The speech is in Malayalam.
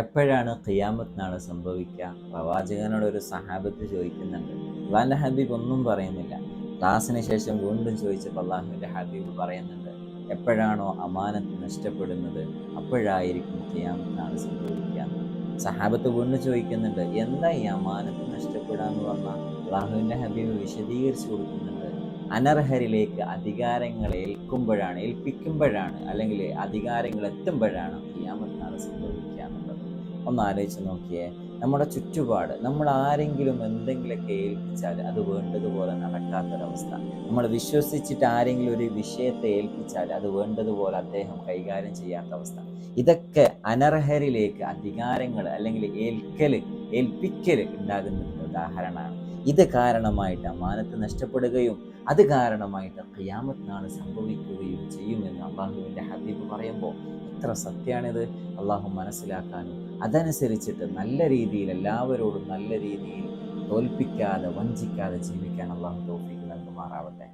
എപ്പോഴാണ് ഖിയാമത്ത് നാളെ സംഭവിക്കുക? പ്രവാചകനോട് ഒരു സഹാബത്ത് ചോദിക്കുന്നുണ്ട്. അള്ളാഹിന്റെ ഹബീബ് ഒന്നും പറയുന്നില്ല. ക്ലാസ്സിന് ശേഷം വീണ്ടും ചോദിച്ചപ്പോൾ അള്ളാഹുവിന്റെ ഹബീബ് പറയുന്നുണ്ട് എപ്പോഴാണോ അമാനത്ത് നഷ്ടപ്പെടുന്നത് അപ്പോഴായിരിക്കും ഖിയാമത്ത് നാളെ സംഭവിക്കുക. സഹാബത്ത് വീണ്ടും ചോദിക്കുന്നുണ്ട് എന്താ ഈ അമാനത്ത് നഷ്ടപ്പെടാന്ന് പറഞ്ഞാൽ അള്ളാഹുവിന്റെ ഹബീബ് വിശദീകരിച്ചു കൊടുക്കുന്നുണ്ട് അനർഹരിലേക്ക് അധികാരങ്ങൾ ഏൽക്കുമ്പോഴാണ് ഏൽപ്പിക്കുമ്പോഴാണ് അല്ലെങ്കിൽ അധികാരങ്ങൾ എത്തുമ്പോഴാണ് ഖിയാമത്ത് സംഭവിക്കുക എന്നുള്ളത്. ഒന്ന് ആലോചിച്ച് നോക്കിയേ നമ്മുടെ ചുറ്റുപാട് നമ്മൾ ആരെങ്കിലും എന്തെങ്കിലുമൊക്കെ ഏൽപ്പിച്ചാൽ അത് വേണ്ടതുപോലെ നടക്കാത്തൊരവസ്ഥ. നമ്മൾ വിശ്വസിച്ചിട്ട് ആരെങ്കിലും ഒരു വിഷയത്തെ ഏൽപ്പിച്ചാൽ അത് വേണ്ടതുപോലെ അദ്ദേഹം കൈകാര്യം ചെയ്യാത്ത അവസ്ഥ ഇതൊക്കെ അനർഹരിലേക്ക് അധികാരങ്ങൾ അല്ലെങ്കിൽ ഏൽക്കൽ ഏൽപ്പിക്കൽ ഉണ്ടാകുന്നതിന് ഉദാഹരണമാണ്. ഇത് കാരണമായിട്ട് അമാനത്ത് നഷ്ടപ്പെടുകയും അത് കാരണമായിട്ട് ഖിയാമത്ത് സംഭവിക്കുകയും ചെയ്യുമെന്ന് അള്ളാഹുവിന്റെ ഹബീബ് പറയുമ്പോൾ എത്ര സത്യമാണിത്? അള്ളാഹു മനസ്സിലാക്കാനും അതനുസരിച്ചിട്ട് നല്ല രീതിയിൽ എല്ലാവരോടും നല്ല രീതിയിൽ തോൽപ്പിക്കാതെ വഞ്ചിക്കാതെ ജീവിക്കാൻ അള്ളാഹു തോഫിക്ക് നൽകുമാറാവട്ടെ.